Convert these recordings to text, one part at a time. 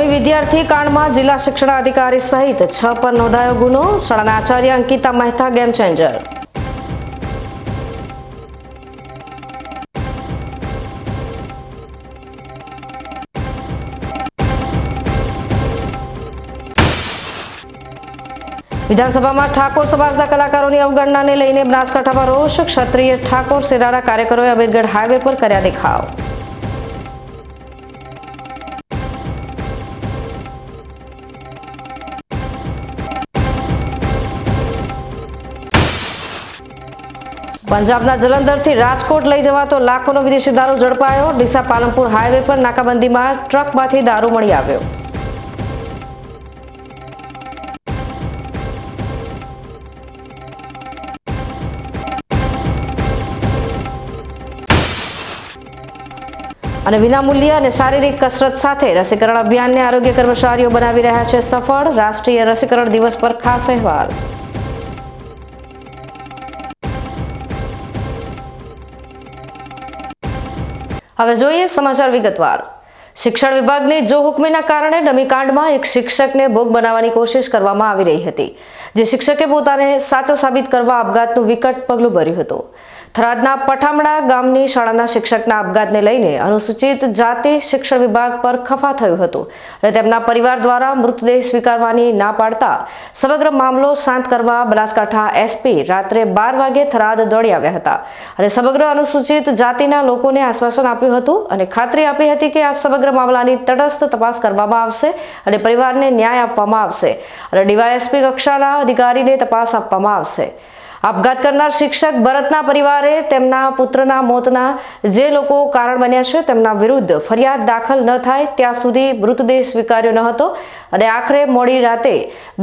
દમી વિદ્યાર્થી કાંડમાં જિલ્લા શિક્ષણાધિકારી સહિત છ પર નોંધાયો ગુનો. શાળાના આચાર્ય અંકિતા મહેતા ગેમ ચેન્જર. વિધાનસભામાં ઠાકોર સમાજના કલાકારોની અવગણનાને લઈને બનાસકાંઠામાં રોષ. ક્ષત્રિય ઠાકોર સેનાના કાર્યકરોએ અમીરગઢ હાઈવે પર કર્યા દેખાવ. પંજાબના જલંધરથી રાજકોટ લઈ જવાતો લાખોનો વિદેશી દારૂ ઝડપાયો. ડીસા પાલનપુર હાઈવે પર નાકાબંધીમાં ટ્રકમાંથી દારૂ મળી આવ્યો. અને વિનામૂલ્ય અને શારીરિક કસરત સાથે રસીકરણ અભિયાનને આરોગ્ય કર્મચારીઓ બનાવી રહ્યા છે સફળ. રાષ્ટ્રીય રસીકરણ દિવસ પર ખાસ અહેવાલ. હવે જોઈએ સમાચાર વિગતવાર. શિક્ષણ વિભાગની જો હુકમીના કારણે ડમીકાંડમાં એક શિક્ષકને ભોગ બનાવવાની કોશિશ કરવામાં આવી રહી હતી, જે શિક્ષકે પોતાને સાચો સાબિત કરવા આપઘાતનું વિકટ પગલું ભર્યું હતું. થરાદના પઠામડા ગામની શાળાના શિક્ષકના આપઘાતને લઈને અનુસૂચિત જાતિ શિક્ષણ વિભાગ પર ખફા થયું હતું અને તેમના પરિવાર દ્વારા મૃતદેહ સ્વીકારવાની ના પાડતા સમગ્ર મામલો શાંત કરવા બનાસકાંઠા એસપી રાત્રે બાર વાગે થરાદ દોડી આવ્યા હતા અને સમગ્ર અનુસૂચિત જાતિના લોકોને આશ્વાસન આપ્યું હતું અને ખાતરી આપી હતી કે આ સમગ્ર મામલાની તટસ્થ તપાસ કરવામાં આવશે અને પરિવારને ન્યાય આપવામાં આવશે અને ડીવાયએસપી કક્ષાના અધિકારીને તપાસ આપવામાં આવશે. આપઘાત કરનાર શિક્ષક ભરતના પરિવારે તેમના પુત્રના મોતના જે લોકો કારણ બન્યા છે તેમના વિરુદ્ધ ફરિયાદ દાખલ ન થાય ત્યાં સુધી મૃતદેહ સ્વીકાર્યો ન હતો અને આખરે મોડી રાતે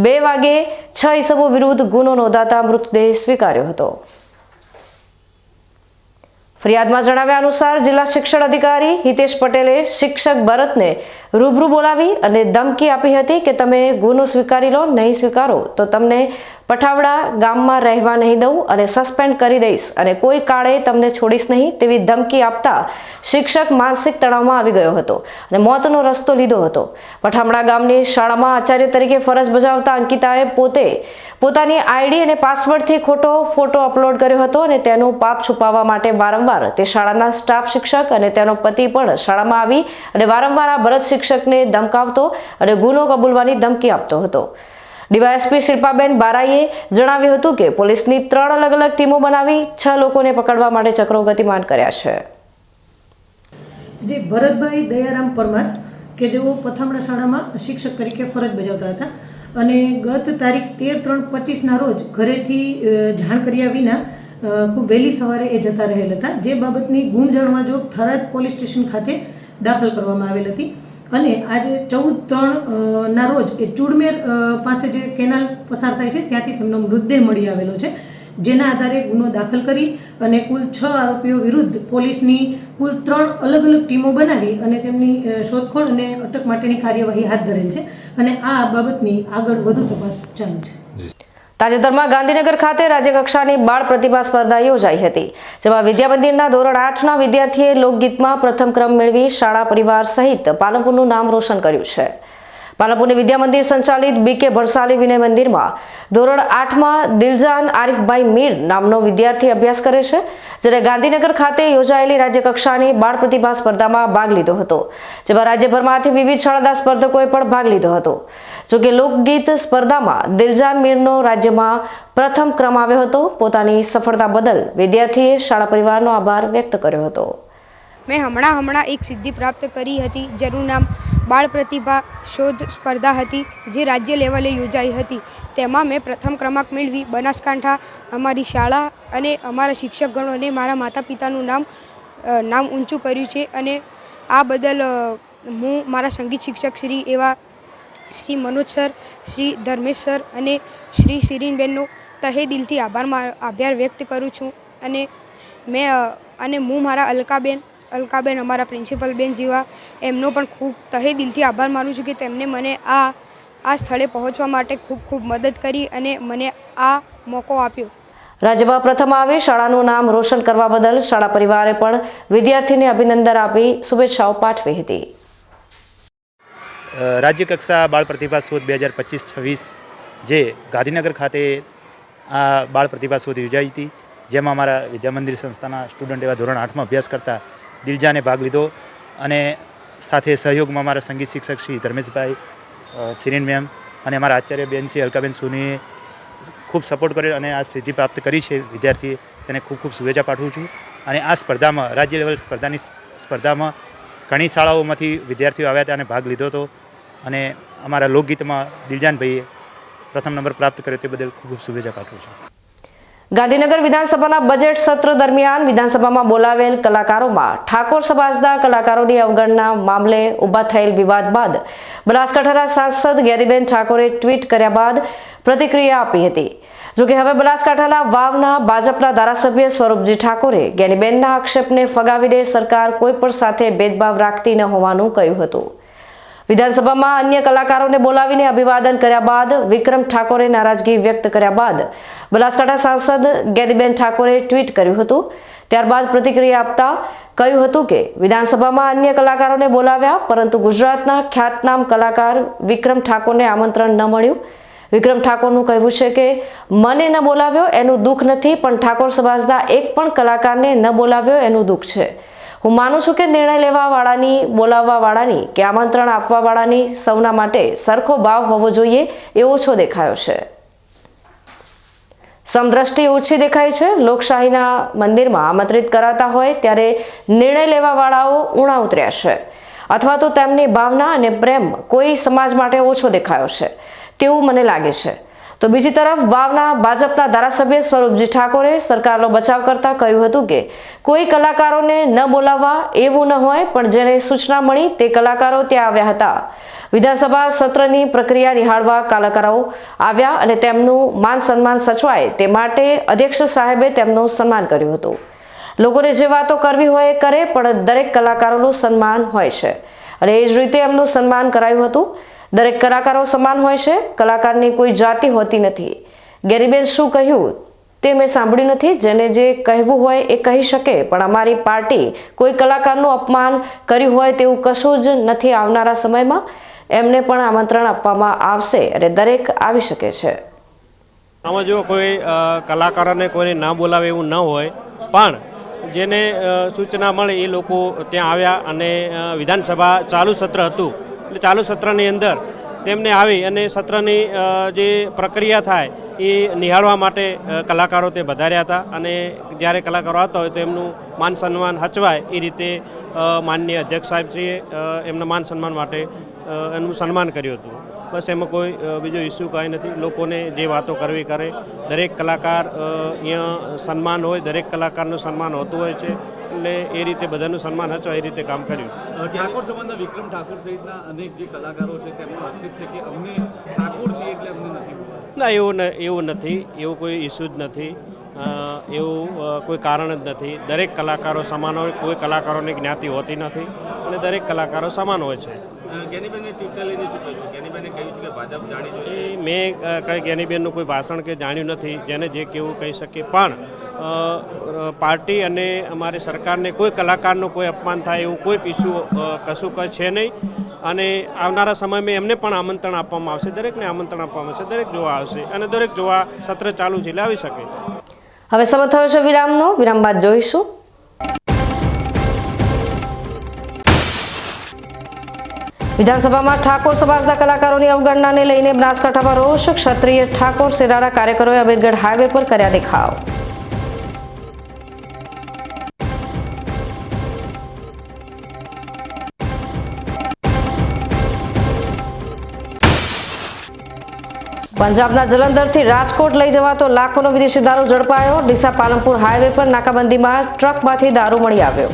બે વાગે છ ઈસમો વિરુદ્ધ ગુનો નોંધાતા મૃતદેહ સ્વીકાર્યો હતો. ફરિયાદમાં જણાવ્યા અનુસાર જિલ્લા શિક્ષણ અધિકારી હિતેશ પટેલે શિક્ષક ભરતને રૂબરૂ બોલાવી અને ધમકી આપી હતી કે તમે ગુનો સ્વીકારી લો, નહીં સ્વીકારો, તો તમને પઠાવડા ગામમાં રહેવા નહીં દઉં અને સસ્પેન્ડ કરી દઈશ અને કોઈ કાળે તમને છોડીશ નહીં તેવી ધમકી આપતા શિક્ષક માનસિક તણાવમાં આવી ગયો હતો અને મોતનો રસ્તો લીધો હતો. પઠામડા ગામની શાળામાં આચાર્ય તરીકે ફરજ બજાવતા અંકિતાએ પોતે પોતાની આઈડી અને પાસવર્ડથી ખોટો ફોટો અપલોડ કર્યો હતો અને તેનું પાપ છુપાવવા માટે વારંવાર તે શાળાના સ્ટાફ શિક્ષક અને તેનો પતિ પણ શાળામાં આવી અને વારંવાર આ ભરત શિક્ષકને ધમકાવતો અને ગુનો કબૂલવાની ધમકી આપતો હતો. ડીવાયએસપી શિલ્પાબેન બારાઈએ જણાવ્યું હતું કે પોલીસની ત્રણ અલગ અલગ ટીમો બનાવી છ લોકોને પકડવા માટે ચક્રો ગતિમાન કર્યા છે. જે, ભરતભાઈ દયારામ પરમાર, કે જેઓ પથામણા શાળામાં શિક્ષક તરીકે ફરજ બજાવતા હતા અને ગત તારીખ તેર ત્રણ પચીસના રોજ ઘરેથી જાણ કર્યા વિના ખૂબ વહેલી સવારે એ જતા રહેલ હતા. જે બાબતની ગુમ જાણવા જોગ થરાદ પોલીસ સ્ટેશન ખાતે દાખલ કરવામાં આવેલ હતી. અને આજે ચૌદ ત્રણ ના રોજ એ ચૂડમેર પાસે જે કેનાલ પસાર થાય છે, ત્યાંથી તેમનો મૃતદેહ મળી આવેલો છે. જેના આધારે ગુનો દાખલ કરી અને કુલ છ આરોપીઓ વિરુદ્ધ પોલીસની કુલ ત્રણ અલગ અલગ ટીમો બનાવી અને તેમની શોધખોળ અને અટક માટેની કાર્યવાહી હાથ ધરેલ છે. અને આ બાબતની આગળ વધુ તપાસ ચાલુ છે. તાજેતરમાં ગાંધીનગર ખાતે રાજ્યકક્ષાની બાળ પ્રતિભા સ્પર્ધા યોજાઈ હતી, જેમાં વિદ્યા મંદિરના ધોરણ આઠના વિદ્યાર્થીએ લોકગીતમાં પ્રથમ ક્રમ મેળવી શાળા પરિવાર સહિત પાલનપુરનું નામ રોશન કર્યું છે. પાલનપુરની વિદ્યા મંદિર સંચાલિત બી કે ભરસાલી વિનય મંદિરમાં ધોરણ આઠમાં દિલજાન આરિફભાઈ મીર નામનો વિદ્યાર્થી અભ્યાસ કરે છે, જેણે ગાંધીનગર ખાતે યોજાયેલી રાજ્યકક્ષાની બાળ પ્રતિભા સ્પર્ધામાં ભાગ લીધો હતો, જેમાં રાજ્યભરમાંથી વિવિધ શાળાના સ્પર્ધકોએ પણ ભાગ લીધો હતો. જોકે લોકગીત સ્પર્ધામાં દિલજાન મીરનો રાજ્યમાં પ્રથમ ક્રમ આવ્યો હતો, પોતાની સફળતા બદલ વિદ્યાર્થીએ શાળા પરિવારનો આભાર વ્યક્ત કર્યો હતો. મેં હમણાં હમણાં એક સિદ્ધિ પ્રાપ્ત કરી હતી, જેનું નામ બાળ પ્રતિભા શોધ સ્પર્ધા હતી, જે રાજ્ય લેવલે યોજાઈ હતી. તેમાં મેં પ્રથમ ક્રમાંક મેળવી બનાસકાંઠા, અમારી શાળા અને અમારા શિક્ષકગણોને મારા માતા પિતાનું નામ નામ ઊંચું કર્યું છે અને આ બદલ હું મારા સંગીત શિક્ષક શ્રી એવા શ્રી મનોજ સર, શ્રી ધર્મેશ સર અને શ્રી શિરીનબેનનો તહે દિલથી આભાર આભાર વ્યક્ત કરું છું. અને મેં અને હું મારા અલકાબેન અલકાબેન અમારા પ્રિન્સિપલ બેન જેવા એમનો પણ ખૂબ તહે દિલથી આભાર માનું છું કે તેમને મને આ આ સ્થળે પહોંચવા માટે ખૂબ ખૂબ મદદ કરી અને મને આ મોકો આપ્યો. રાજ્યમાં પ્રથમ આવી શાળાનું નામ રોશન કરવા બદલ શાળા પરિવારે પણ વિદ્યાર્થીને અભિનંદન આપી શુભેચ્છાઓ પાઠવી હતી. રાજ્યકક્ષા બાળ પ્રતિભા શોધ બે હજાર પચીસ છવ્વીસ જે ગાંધીનગર ખાતે આ બાળ પ્રતિભા શોધ યોજાઈ હતી જેમાં અમારા વિદ્યા મંદિર સંસ્થાના સ્ટુડન્ટ એવા ધોરણ આઠમાં અભ્યાસ કરતા દિલજાને ભાગ લીધો અને સાથે સહયોગમાં મારા સંગીત શિક્ષક શ્રી ધર્મેશભાઈ સિરીન મેમ અને અમારા આચાર્ય બેન શ્રી અલકાબેન સોનીએ ખૂબ સપોર્ટ કર્યો અને આ સિદ્ધિ પ્રાપ્ત કરી છે વિદ્યાર્થીએ. તેને ખૂબ ખૂબ શુભેચ્છા પાઠવું છું અને આ સ્પર્ધામાં, રાજ્ય લેવલ સ્પર્ધાની સ્પર્ધામાં ઘણી શાળાઓમાંથી વિદ્યાર્થીઓ આવ્યા હતા અને ભાગ લીધો હતો અને અમારા લોકગીતમાં દિલજાનભાઈએ પ્રથમ નંબર પ્રાપ્ત કર્યો તે બદલ ખૂબ ખૂબ શુભેચ્છા પાઠવું છું. ગાંધીનગર વિધાનસભાના બજેટ સત્ર દરમિયાન વિધાનસભામાં બોલાવેલ કલાકારોમાં ઠાકોર સમાજના કલાકારોની અવગણના મામલે ઊભા થયેલ વિવાદ બાદ બનાસકાંઠાના સાંસદ ગેરીબેન ઠાકોરે ટ્વીટ કર્યા બાદ પ્રતિક્રિયા આપી હતી. જોકે હવે બનાસકાંઠાના વાવના ભાજપના ધારાસભ્ય સ્વરૂપજી ઠાકોરે ગેરીબેનના આક્ષેપને ફગાવીને સરકાર કોઈ પણ સાથે ભેદભાવ રાખતી ન હોવાનું કહ્યું હતું. વિધાનસભામાં અન્ય કલાકારોને બોલાવીને અભિવાદન કર્યા બાદ વિક્રમ ઠાકોરે નારાજગી વ્યક્ત કર્યા બાદ બનાસકાંઠા સાંસદ ગેરીબેન ઠાકોરે ટ્વીટ કર્યું હતું. ત્યારબાદ પ્રતિક્રિયા આપતા કહ્યું હતું કે, વિધાનસભામાં અન્ય કલાકારોને બોલાવ્યા, પરંતુ ગુજરાતના ખ્યાતનામ કલાકાર વિક્રમ ઠાકોરને આમંત્રણ ન મળ્યું. વિક્રમ ઠાકોરનું કહેવું છે કે, મને ન બોલાવ્યો એનું દુઃખ નથી, પણ ઠાકોર સમાજના એક પણ કલાકારને ન બોલાવ્યો એનું દુઃખ છે. હું માનું છું કે નિર્ણય લેવા વાળાની બોલાવવા વાળાની કે આમંત્રણ આપવા વાળાની સૌના માટે સરખો ભાવ હોવો જોઈએ એ ઓછો દેખાયો છે. સમદ્રષ્ટિ ઓછી દેખાય છે. લોકશાહીના મંદિરમાં આમંત્રિત કરાતા હોય ત્યારે નિર્ણય લેવા વાળાઓ ઉણા ઉતર્યા છે. અથવા તો તેમની ભાવના અને પ્રેમ કોઈ સમાજ માટે ઓછો દેખાયો છે. તેવું મને લાગે છે. તો બીજી તરફ વાવના ભાજપના ધારાસભ્ય સ્વરૂપજી ઠાકોરે સરકારનો બચાવ કરતા કહ્યું હતું કે કોઈ કલાકારોને ન બોલાવવા એવું ન હોય, પણ જેને સૂચના મળી તે કલાકારો ત્યાં આવ્યા હતા. વિધાનસભા સત્રની પ્રક્રિયા નિહાળવા કલાકારો આવ્યા અને તેમનું માન સન્માન સચવાય તે માટે અધ્યક્ષ સાહેબે તેમનું સન્માન કર્યું હતું. લોકોને જે વાતો કરવી હોય એ કરે, પણ દરેક કલાકારોનું સન્માન હોય છે. અને એ જ રીતે એમનું સન્માન કરાયું હતું. દરેક કલાકારો સમાન હોય છે? કલાકારની કોઈ જાતિ હોતી નથી. ગેરીબેન શું કહ્યું? તે મેં સાંભળ્યું નથી. જેને જે કહેવું હોય એ કહી શકે, પણ અમારી પાર્ટી કોઈ કલાકારનું અપમાન કર્યું હોય તેવું કશું જ નથી આવનારા સમયમાં. એમને પણ આમંત્રણ આપવામાં આવશે અને દરેક આવી શકે છે. આમાં જો કોઈ કલાકારોને કોઈને ના બોલાવે એવું ન હોય, પણ જેને સૂચના મળે એ લોકો ત્યાં આવ્યા અને વિધાનસભા ચાલુ સત્ર હતું. ચાલુ સત્રની અંદર તેમને આવી અને સત્રની જે પ્રક્રિયા થાય એ નિહાળવા માટે કલાકારો તે વધાર્યા હતા અને જ્યારે કલાકારો આવતા હોય તો એમનું માન સન્માન હચવાય એ રીતે માનનીય અધ્યક્ષ સાહેબશ્રીએ એમના માન સન્માન માટે એમનું સન્માન કર્યું હતું. બસ એમાં કોઈ બીજો ઇસ્યુ કાંઈ નથી. લોકોને જે વાતો કરવી કરે, દરેક કલાકાર અહીંયા સન્માન હોય, દરેક કલાકારનું સન્માન હોતું હોય છે. એટલે એ રીતે બધાનું સન્માન હચો એ રીતે કામ કર્યું. ઠાકોર સમાજના વિક્રમ ઠાકોર સહિતના અનેક જે કલાકારો છે તેમનો આક્ષેપ છે કે અમને ઠાકોર છીએ એટલે અમને નથી ના એવું ન- એવું નથી એવું કોઈ ઇસ્યુ જ નથી. એવું કોઈ કારણ જ નથી. દરેક કલાકારો સમાન હોય કોઈ કલાકારોની જ્ઞાતિ હોતી નથી અને દરેક કલાકારો સમાન હોય છે. મેં જ્ઞાનીબેનનું કોઈ ભાષણ કે જાણ્યું નથી જેને જે કેવું કહી શકે પણ પાર્ટી અને અમારી સરકારને કોઈ કલાકારનું કોઈ અપમાન થાય એવું કોઈ ઇસ્યુ કશું છે નહીં. અને આવનારા સમયમાં એમને પણ આમંત્રણ આપવામાં આવશે. દરેકને આમંત્રણ આપવામાં આવશે. દરેક જોવા આવશે અને દરેક જોવા સત્ર ચાલુ છે એટલે આવી શકે. હવે સમય થયો છે વિરામનો. વિરામ બાદ જોઈશું. વિધાનસભામાં ઠાકોર સમાજના કલાકારોની અવગણનાને લઈને બનાસકાંઠામાં રોષ. ક્ષત્રિય ઠાકોર સેનાના કાર્યકરોએ અમીરગઢ હાઈવે પર કર્યા દેખાવ. પંજાબના જલંધરથી રાજકોટ લઈ જવાતો લાખોનો વિદેશી દારૂ ઝડપાયો. ડીસા પાલનપુર હાઈવે પર નાકાબંધીમાં ટ્રકમાંથી દારૂ મળી આવ્યો.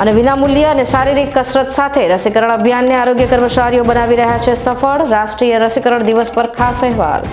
અને વિનામૂલ્ય અને શારીરિક કસરત સાથે રસીકરણ અભિયાનને આરોગ્ય કર્મચારીઓ બનાવી રહ્યા છે સફળ રાષ્ટ્રીય રસીકરણ દિવસ પર ખાસ અહેવાલ.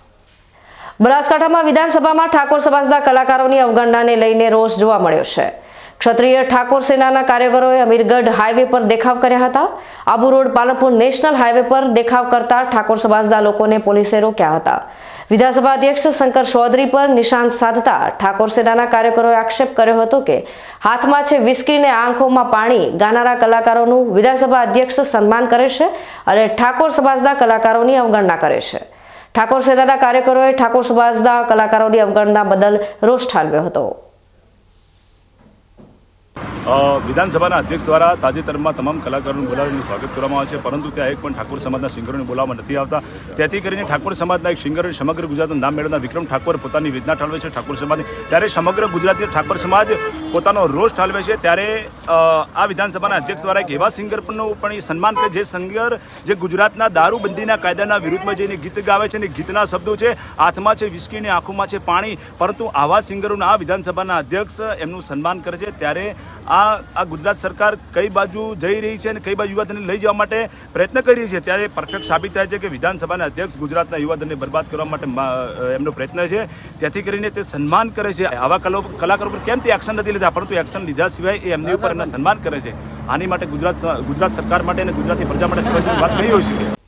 બનાસકાંઠામાં વિધાનસભામાં ઠાકોર સમાજના કલાકારોની અવગણનાને લઈને રોષ જોવા મળ્યો છે. ક્ષત્રિય ઠાકોર સેનાના કાર્યકરોએ અમીરગઢ હાઈવે પર દેખાવ કર્યા હતા. Abu road Palanpur national highway પર દેખાવ કરતા ઠાકોર સમાજના લોકોને પોલીસે રોક્યા હતા. વિધાનસભા અધ્યક્ષ શંકર ચૌધરી પર નિશાન સાધતા ઠાકોર સેનાના કાર્યકરોએ આક્ષેપ કર્યો હતો કે હાથમાં છે વિસ્કી ને આંખોમાં પાણી. ગાનારા કલાકારોનું વિધાનસભા અધ્યક્ષ સન્માન કરે છે અને ઠાકોર સમાજના કલાકારોની અવગણના કરે છે. ઠાકોર સેનાના કાર્યકરોએ ઠાકોર સમાજના કલાકારોની અવગણના બદલ રોષ ઠાલવ્યો હતો. વિધાનસભાના અધ્યક્ષ દ્વારા તાજેતરમાં તમામ કલાકારોનું બોલાવીને સ્વાગત કરવામાં આવે છે. પરંતુ ત્યાં એક પણ ઠાકોર સમાજના સિંગરોને બોલાવવામાં નથી આવતા. તેથી કરીને ઠાકોર સમાજના એક સિંગર સમગ્ર ગુજરાતનું નામ મેળવનાર વિક્રમ ઠાકોર પોતાની વેદના ઠાલવે છે ઠાકોર સમાજની. ત્યારે સમગ્ર ગુજરાતી ઠાકોર સમાજ પોતાનો રોષ ઠાલવે છે. ત્યારે આ વિધાનસભાના અધ્યક્ષ દ્વારા એક એવા સિંગરનું પણ એ સન્માન કરે જે સિંગર જે ગુજરાતના દારૂબંધીના કાયદાના વિરુદ્ધમાં જઈને ગીત ગાવે છે અને ગીતના શબ્દો છે, હાથમાં છે, વિસ્કીની આંખોમાં છે પાણી. પરંતુ આવા સિંગરોના આ વિધાનસભાના અધ્યક્ષ એમનું સન્માન કરે છે. ત્યારે આ આ ગુજરાત સરકાર કઈ બાજુ જઈ રહી છે અને કઈ બાજુ યુવાધનને લઈ જવા માટે પ્રયત્ન કરી રહી છે, ત્યારે પરફેક્ટ સાબિત થાય છે કે વિધાનસભાના અધ્યક્ષ ગુજરાતના યુવાધનને બરબાદ કરવા માટે એમનો પ્રયત્ન છે. તેથી કરીને તે સન્માન કરે છે. આવા કલો- કલાકારો પર કેમ તે એક્શન નથી લીધા? પરંતુ એક્શન લીધા સિવાય એ એમની ઉપર એમના સન્માન કરે છે. આની માટે ગુજરાત ગુજરાત સરકાર માટે અને ગુજરાતની પ્રજા માટે સમજવાની વાત કહી હોઈ શકે.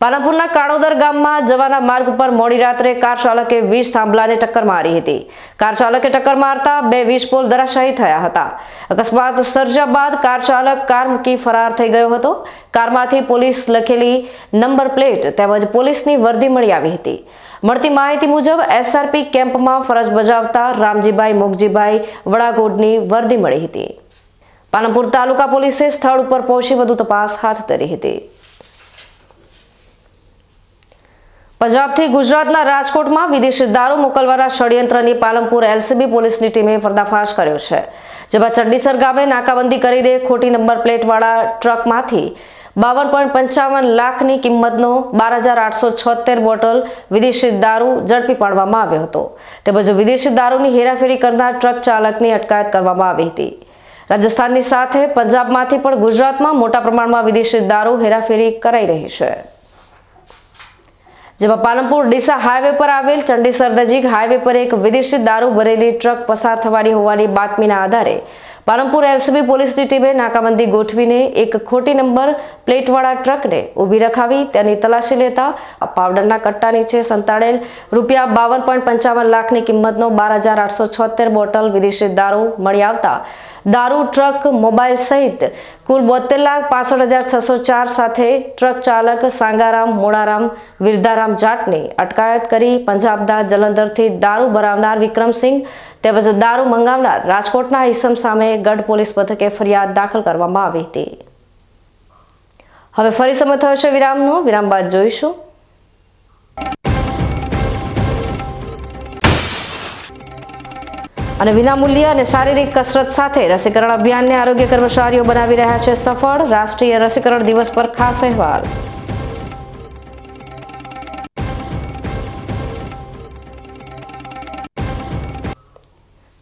પાલનપુરના કાણોદર ગામમાં જવાના માર્ગ ઉપર મોડી રાત્રે કાર ચાલકે વીજ થાંભલાને ટક્કર મારી હતી. કાર ચાલકે ટક્કર મારતા બે વીજ પોલ ધરાશાયી થયા હતા. અકસ્માત સર્જ્યા બાદ કાર ચાલક કાર મૂકી ફરાર થઈ ગયો હતો. કારમાંથી પોલીસ લખેલી નંબર પ્લેટ તેમજ પોલીસની વર્દી મળી આવી હતી. મળતી માહિતી મુજબ એસઆરપી કેમ્પમાં ફરજ બજાવતા રામજીભાઈ મોગજીભાઈ વડાગોડની વર્દી મળી હતી. પાલનપુર તાલુકા પોલીસે સ્થળ ઉપર પહોંચી વધુ તપાસ હાથ ધરી હતી. પંજાબથી ગુજરાતના રાજકોટમાં વિદેશી દારૂ મોકલવાના ષડયંત્રની પાલનપુર એલસીબી પોલીસની ટીમે પર્દાફાશ કર્યો છે, જેમાં ચંડીસર ગામે નાકાબંધી કરીને ખોટી નંબર પ્લેટવાળા ટ્રકમાંથી બાવન પોઈન્ટ પંચાવન લાખની કિંમતનો બાર હજાર આઠસો છોતેર બોટલ વિદેશી દારૂ ઝડપી પાડવામાં આવ્યો હતો. તેમજ વિદેશી દારૂની હેરાફેરી કરનાર ટ્રક ચાલકની અટકાયત કરવામાં આવી હતી. રાજસ્થાનની સાથે પંજાબમાંથી પણ ગુજરાતમાં મોટા પ્રમાણમાં વિદેશી દારૂ હેરાફેરી કરાઈ રહી છે. જેમાં પાલનપુર, ડીસા હાઈવે પર આવેલ ચંડીસર નજીક હાઈવે પર એક વિદેશી દારૂ ભરેલી ટ્રક પસાર થવાની હોવાની બાતમીના આધારે પાલનપુર એલસીબી પોલીસની ટીમે નાકાબંધી ગોઠવીને એક ખોટી નંબર પ્લેટવાળા ટ્રકને ઊભી રખાવી તેની તલાશી લેતા પાવડરના કટ્ટા નીચે સંતાડેલ રૂપિયા બાવન પોઈન્ટ પંચાવન લાખની કિંમતનો બાર હજાર આઠસો છોતેર બોટલ વિદેશી દારૂ મળી આવતા. દારૂ, ટ્રક, મોબાઈલ સહિત કુલ બોતેર લાખ પાસઠ હજાર છસો ચાર સાથે ટ્રક ચાલક સાંગારામ, મોડારામ, વિરધારામ જાટની અટકાયત કરી પંજાબના જલંધરથી દારૂ ભરાવનાર વિક્રમસિંહ તેમજ દારૂ મંગાવનાર રાજકોટના ઈસમ સામે ગઢ પોલીસ મથકે ફરિયાદ દાખલ કરવામાં આવી હતી. હવે ફરી સમય થયો છે વિરામનો. વિરામ બાદ જોઈશું. અને વિનામૂલ્ય અને શારીરિક કસરત સાથે રસીકરણ અભિયાનને આરોગ્ય કર્મચારીઓ બનાવી રહ્યા છે સફળ રાષ્ટ્રીય રસીકરણ દિવસ પર ખાસ અહેવાલ.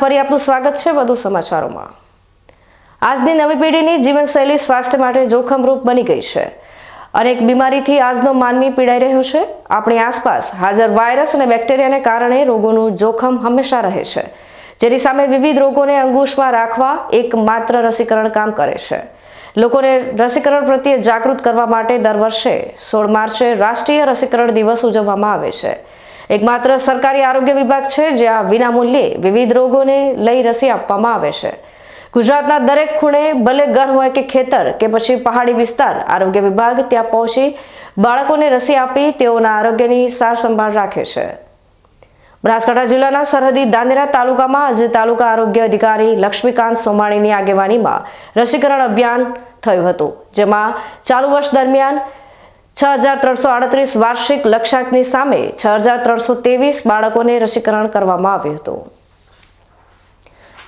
ફરી આપનું સ્વાગત છે વધુ સમાચારોમાં. આજની નવી પેઢીની જીવનશૈલી સ્વાસ્થ્ય માટે જોખમરૂપ બની ગઈ છે. અનેક બીમારીથી આજનો માનવી પીડાઈ રહ્યો છે. આપણી આસપાસ હાજર વાયરસ અને બેક્ટેરિયાને કારણે રોગોનું જોખમ હંમેશા રહે છે. જેની સામે વિવિધ રોગોને અંગુશમાં રાખવા એકમાત્ર રસીકરણ કામ કરે છે. લોકોને રસીકરણ પ્રત્યે જાગૃત કરવા માટે દર વર્ષે સોળ માર્ચે રાષ્ટ્રીય રસીકરણ દિવસ ઉજવવામાં આવે છે. એકમાત્ર સરકારી આરોગ્ય વિભાગ છે, જ્યાં વિનામૂલ્યે વિવિધ રોગોને લઈ રસી આપવામાં આવે છે. ગુજરાતના દરેક ખૂણે ભલે ઘર હોય કે ખેતર કે પછી પહાડી વિસ્તાર, આરોગ્ય વિભાગ ત્યાં પહોંચી બાળકોને રસી આપી તેઓના આરોગ્યની સાર સંભાળ રાખે છે. બનાસકાંઠા જિલ્લાના સરહદી દાંદેરા તાલુકામાં આજે તાલુકા આરોગ્ય અધિકારી લક્ષ્મીકાંત સોમાણીની આગેવાનીમાં રસીકરણ અભિયાન થયું હતું, જેમાં ચાલુ વર્ષ દરમિયાન છ હજાર ત્રણસો આડત્રીસ વાર્ષિક લક્ષ્યાંકની સામે છ હજાર ત્રણસો ત્રેવીસ બાળકોને રસીકરણ કરવામાં આવ્યું હતું.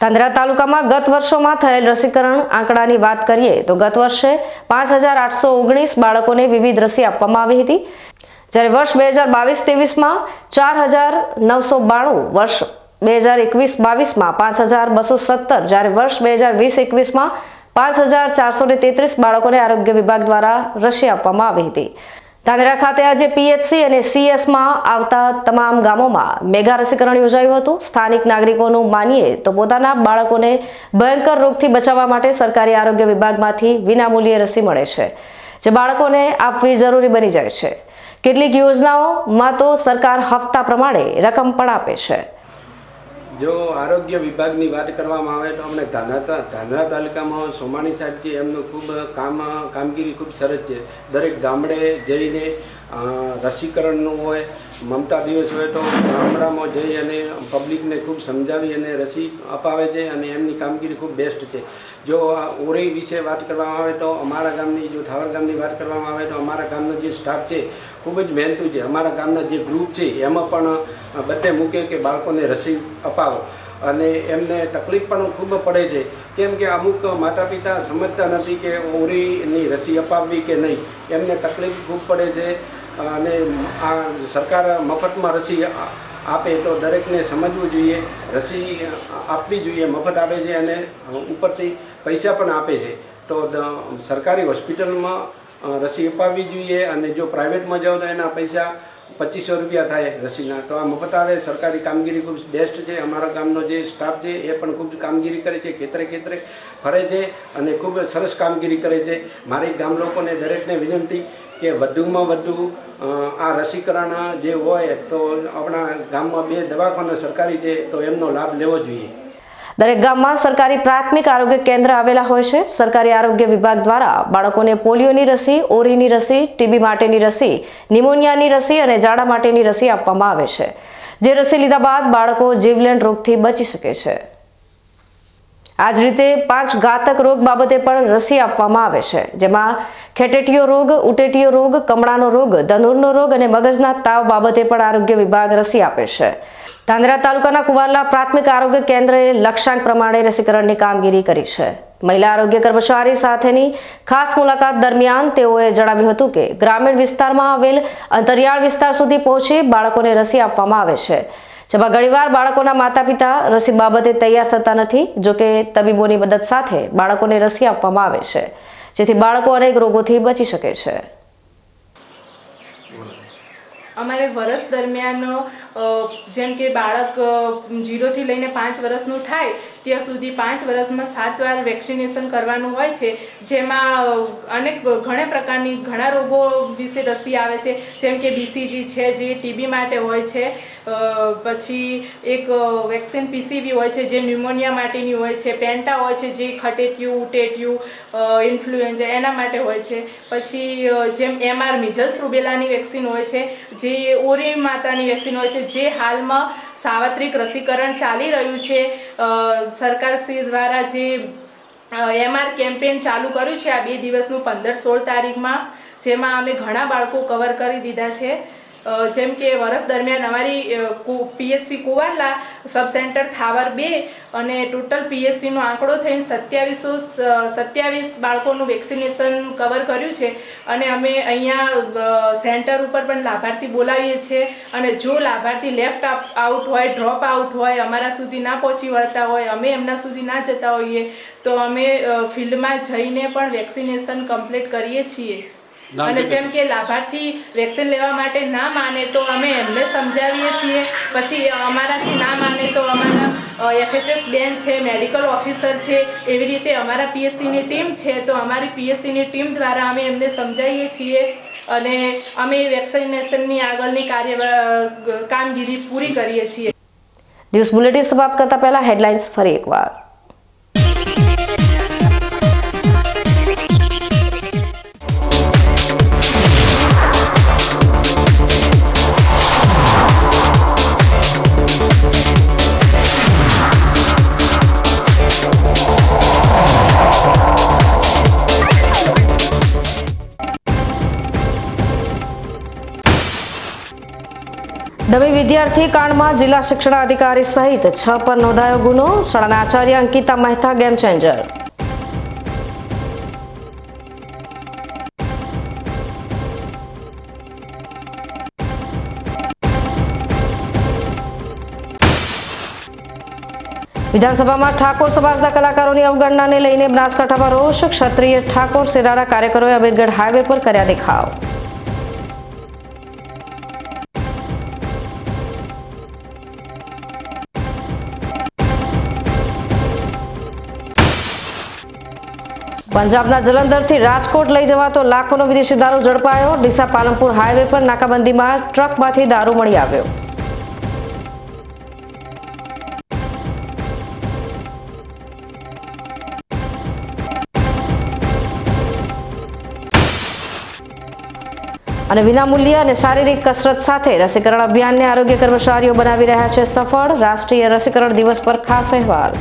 ધાંધ્રા તાલુકામાં ગત વર્ષોમાં થયેલ રસીકરણ આંકડાની વાત કરીએ તો ગત વર્ષે પાંચ હજાર આઠસો ઓગણીસ બાળકોને વિવિધ રસી આપવામાં આવી હતી. જ્યારે વર્ષ બે હજાર બાવીસ ત્રેવીસમાં ચાર હજાર નવસો બાણું, વર્ષ બે હજાર એકવીસ બાવીસમાં પાંચ હજાર બસો સત્તર, જ્યારે વર્ષ બે હજાર વીસ એકવીસમાં પાંચ હજાર ચારસો તેત્રીસ બાળકોને આરોગ્ય વિભાગ દ્વારા રસી આપવામાં આવી હતી. ધાનેરા ખાતે આજે પીએચસી અને સીએસમાં આવતા તમામ ગામોમાં મેગા રસીકરણ યોજાયું હતું. સ્થાનિક નાગરિકોનું માનીએ તો પોતાના બાળકોને ભયંકર રોગથી બચાવવા માટે સરકારી આરોગ્ય વિભાગમાંથી વિનામૂલ્યે રસી મળે છે, જે બાળકોને આપવી જરૂરી બની જાય છે. કેટલીક યોજનાઓમાં તો સરકાર હપ્તા પ્રમાણે રકમ પણ આપે છે. જો આરોગ્ય વિભાગની વાત કરવામાં આવે તો અમને ધાંધા ધાનરા તાલુકામાં સોમાણી સાહેબ છે એમનું ખૂબ કામ, કામગીરી ખૂબ સરસ છે. દરેક ગામડે જઈને રસીકરણનું હોય, મમતા દિવસ હોય તો ગામડામાં જઈ અને પબ્લિકને ખૂબ સમજાવી અને રસી અપાવે છે અને એમની કામગીરી ખૂબ બેસ્ટ છે. જો આ ઓરી વિશે વાત કરવામાં આવે તો અમારા ગામની, જો થાવર ગામની વાત કરવામાં આવે તો અમારા ગામનો જે સ્ટાફ છે, ખૂબ જ મહેનતું છે. અમારા ગામના જે ગ્રુપ છે, એમાં પણ બધે મૂકે કે બાળકોને રસી અપાવો. અને એમને તકલીફ પણ ખૂબ પડે છે. કેમ કે અમુક માતા પિતા સમજતા નથી કે ઓરીની રસી અપાવવી કે નહીં. એમને તકલીફ ખૂબ પડે છે. અને આ સરકાર મફતમાં રસી આપે તો દરેકને સમજવું જોઈએ, રસી આપવી જોઈએ, મફત આપે છે અને ઉપરથી પૈસા પણ આપે છે. તો સરકારી હોસ્પિટલમાં રસી અપાવવી જોઈએ અને જો પ્રાઇવેટમાં જાઓ તો એના પૈસા પચીસો રૂપિયા થાય રસીના. તો આ મફત આવે, સરકારી કામગીરી ખૂબ બેસ્ટ છે. અમારા ગામનો જે સ્ટાફ છે એ પણ ખૂબ કામગીરી કરે છે, ખેતરે ખેતરે ફરે છે અને ખૂબ સરસ કામગીરી કરે છે. મારી ગામ લોકોને દરેકને વિનંતી કે વધુમાં વધુ આ રસીકરણ જે હોય તો આપણા ગામમાં બે દવાખાના સરકારી છે, તો એમનો લાભ લેવો જોઈએ. દરેક ગામમાં સરકારી પ્રાથમિક આરોગ્ય કેન્દ્ર આવેલા હોય છે. સરકારી આરોગ્ય વિભાગ દ્વારા બાળકોને પોલિયોની રસી, ઓરીની રસી, ટીબી માટેની રસી, નિમોનિયાની રસી અને ઝાડા માટેની રસી આપવામાં આવે છે. જે રસી લીધા બાદ બાળકો જીવલેણ રોગથી બચી શકે છે. આ જ રીતે પાંચ ઘાતક રોગ બાબતે પણ રસી આપવામાં આવે છે, જેમાં ખેટેટીયો રોગ ઉટેટીયો રોગ, કમળાનો રોગ ધનુરનો રોગ અને મગજના તાવ બાબતે પણ આરોગ્ય વિભાગ રસી આપે છે. ધાંધ્રા તાલુકાના કુવારલા પ્રાથમિક આરોગ્ય કેન્દ્રએ લક્ષ્યાંક પ્રમાણે રસીકરણની કામગીરી કરી છે. મહિલા આરોગ્ય કર્મચારી સાથેની ખાસ મુલાકાત દરમિયાન તેઓએ જણાવ્યું હતું કે, ગ્રામીણ વિસ્તારમાં આવેલ અંતરિયાળ વિસ્તાર સુધી પહોંચી બાળકોને રસી આપવામાં આવે છે. જેમાં ઘણીવાર બાળકોના માતા પિતા રસી બાબતે તૈયાર થતા નથી જોકે તબીબોની મદદ સાથે બાળકોને રસી આપવામાં આવે છે, જેથી બાળકો અનેક રોગોથી બચી શકે છે. અમારે વરસ દરમિયાન જેમ કે બાળક જીરોથી લઈને પાંચ વર્ષનું થાય, ત્યાં સુધી પાંચ વર્ષમાં સાત વાર વેક્સિનેશન કરવાનું હોય છે, જેમાં અનેક ઘણા પ્રકારની ઘણા રોગો વિશે રસી આવે છે, જેમ કે બીસીજી છે, જે ટીબી માટે હોય છે પછી એક વેક્સિન પીસીવી હોય છે, જે ન્યુમોનિયા માટેની હોય છે, પેન્ટા હોય છે, જે ખટેટ્યું ઉટેટ્યું ઇન્ફ્લુએન્ઝા, એના માટે હોય છે. પછી જેમ એમઆર મિઝલ્સ રૂબેલાની વેક્સિન હોય છે, જે ઓરી માતાની વેક્સિન હોય છે, જે હાલમાં સાર્વત્રિક રસીકરણ ચાલી રહ્યું છે. સરકાર સરકારશ્રી દ્વારા જે એમઆર કેમ્પેન ચાલુ કર્યું છે આ બે દિવસનું પંદર સોળ તારીખમાં, જેમાં અમે ઘણા બાળકો કવર કરી દીધા છે. જેમ કે વર્ષ દરમિયાન અમારી પીએસસી કુવારલા સબ સેન્ટર થાવર બે અને ટોટલ પીએસસીનો આંકડો થઈને સત્યાવીસો સત્યાવીસ બાળકોનું વેક્સિનેશન કવર કર્યું છે અને અમે અહીંયા સેન્ટર ઉપર પણ લાભાર્થી બોલાવીએ છીએ અને જો લાભાર્થી લેફ્ટ આઉટ હોય, ડ્રોપ આઉટ હોય, અમારા સુધી ના પહોંચી વળતા હોય, અમે એમના સુધી ના જતા હોઈએ, તો અમે ફિલ્ડમાં જઈને પણ વેક્સિનેશન કમ્પ્લીટ કરીએ છીએ. અને જેમ કે લાભાર્થી વેક્સિન લેવા માટે ના માને તો અમે એમને સમજાવીએ છીએ. પછી અમારાથી ના માને તો અમારા એફએચએસ બેન છે મેડિકલ ઓફિસર છે એવી રીતે અમારા પીએસસીની ટીમ છે તો અમારી પીએસસીની ટીમ દ્વારા અમે એમને સમજાવીએ છીએ. અને અમે વેક્સિનેશનની આગળની કાર્ય કામગીરી પૂરી કરીએ છીએ. ન્યૂઝ બુલેટિન સમાપ્ત કરતા પહેલા હેડલાઇન્સ ફરી એકવાર. ડમી વિદ્યાર્થી કાંડમાં જિલ્લા શિક્ષણાધિકારી સહિત છ પર નોંધાયો ગુનો. શાળાના આચાર્ય અંકિતા મહેતા ગેમ ચેન્જર. વિધાનસભામાં ઠાકોર સમાજના કલાકારોની અવગણનાને લઈને બનાસકાંઠામાં રોષ. ક્ષત્રિય ઠાકોર સેનાના કાર્યકરોએ અમીરગઢ હાઈવે પર કર્યા દેખાવ. પંજાબના જલંધરથી રાજકોટ લઈ જવાતો લાખોનો વિદેશી દારૂ ઝડપાયો. ડીસા પાલનપુર હાઈવે પર નાકાબંધીમાં ટ્રકમાંથી દારૂ મળી આવ્યો. અને વિનામૂલ્ય અને શારીરિક કસરત સાથે રસીકરણ અભિયાનને આરોગ્ય કર્મચારીઓ બનાવી રહ્યા છે સફળ. રાષ્ટ્રીય રસીકરણ દિવસ પર ખાસ અહેવાલ.